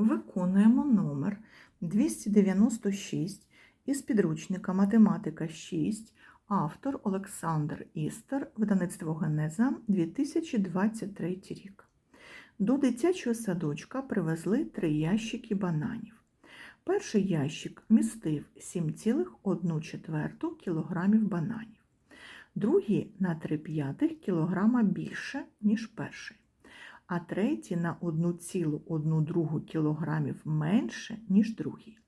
Виконуємо номер 296 із підручника Математика 6, автор Олександр Істер, видавництво Генеза 2023 рік. До дитячого садочка привезли три ящики бананів. Перший ящик містив 7,1 кг бананів, другий на 3 п'ятих кг більше, ніж перший а третій на 1,1 кг менше, ніж другий.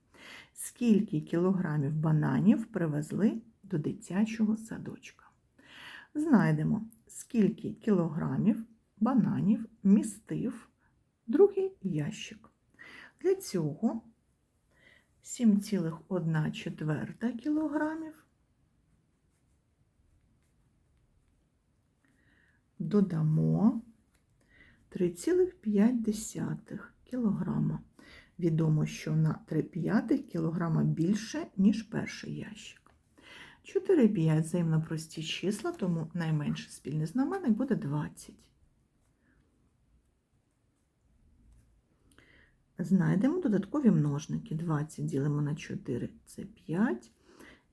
Скільки кілограмів бананів привезли до дитячого садочка? Знайдемо, скільки кілограмів бананів містив другий ящик. Для цього 7,1 кілограмів додамо 3,5 кг. Відомо, що на 3,5 кг більше, ніж перший ящик. 4,5 взаємно прості числа, тому найменший спільний знаменник буде 20. Знайдемо додаткові множники. 20 ділимо на 4 це 5.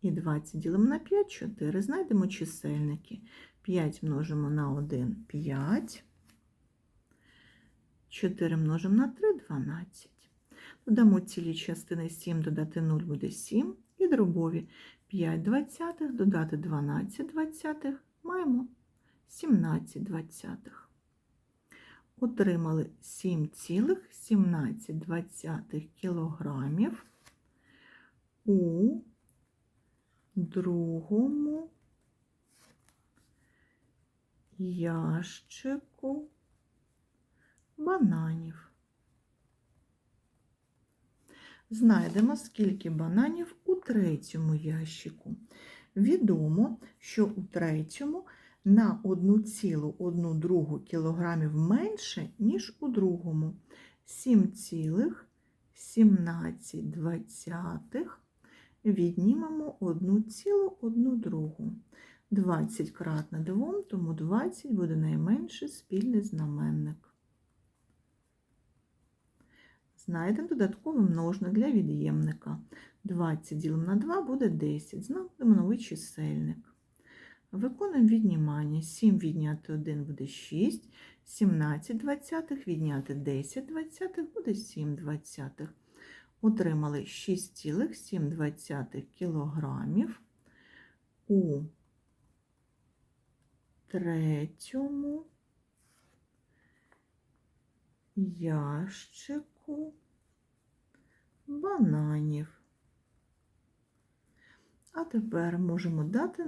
І 20 ділимо на 5 4. Знайдемо чисельники. 5 множимо на 1 5. 4 множимо на 3 12. Додамо цілі частини 7, додати 0 буде 7. І дробові 5 двадцятих, додати 12 двадцятих, маємо 17 двадцятих. Отримали 7,17 кілограмів у другому ящику бананів. Знайдемо, скільки бананів у третьому ящику. Відомо, що у третьому на 1,1 кг менше, ніж у другому. 7,17 віднімемо 1,1. 20 кратне 2, тому 20 буде найменший спільний знаменник. Знайдемо додатковий множник для від'ємника. 20 ділимо на 2 буде 10. Знайдемо новий чисельник. Виконуємо віднімання. 7 відняти 1 буде 6, 17 двадцятих відняти 10 двадцятих буде 7 двадцятих. Отримали 6,7 кілограмів у третьому ящику бананів. А тепер можемо дати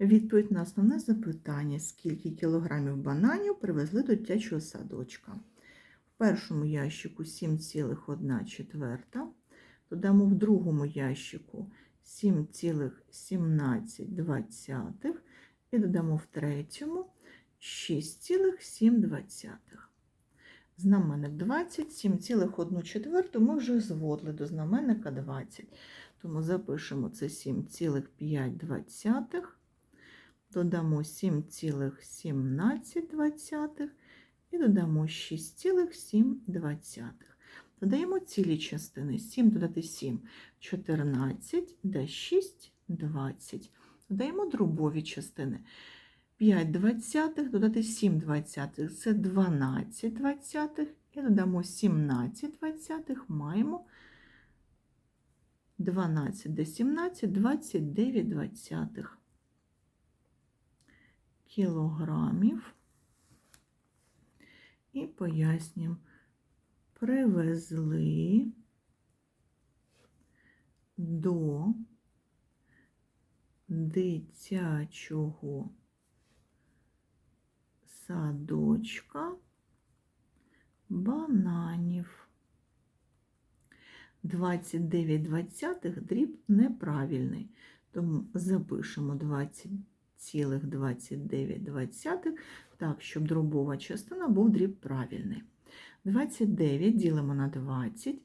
відповідь на основне запитання, скільки кілограмів бананів привезли до дитячого садочка. В першому ящику 7,1 четверта, додамо в другому ящику 7,17 і додамо в третьому 6,7. Знаменник 20, 7,1 четверту ми вже зводили до знаменника 20. Тому запишемо це 7,5, додамо 7,17 і додамо 6,7. Додаємо цілі частини. 7 додати 7 14, да 6 20. Додаємо дробові частини. 5 двадцятих, додати 7 двадцятих, це 12 двадцятих, і додамо 17 двадцятих, маємо 12 до 17, 29 двадцятих кілограмів. І пояснюємо, привезли до дитячого садочка бананів. 29 двадцятих дріб неправильний, тому запишемо 20,29 так, щоб дробова частина був дріб правильний. 29 ділимо на 20,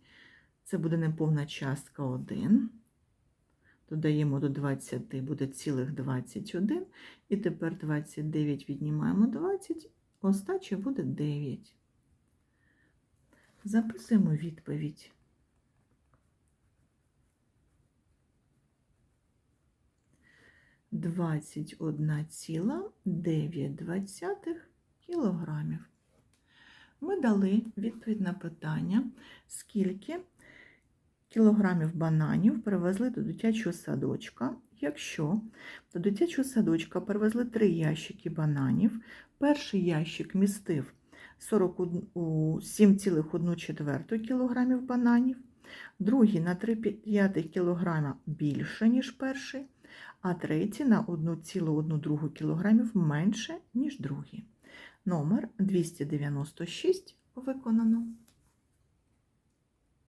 це буде неповна частка 1. Додаємо до 20 буде цілих 21. І тепер 29 віднімаємо 20, остача буде 9. Записуємо відповідь. Двадцять одна ціла дев'ять двадцятих кілограмів. Ми дали відповідь на питання, скільки кілограмів бананів привезли до дитячого садочка. Якщо до дитячого садочка привезли три ящики бананів, перший ящик містив 7,1 кг бананів, другий на 3,5 кг більше, ніж перший, а третій на 1,1 кг менше, ніж другий. Номер 296 виконано.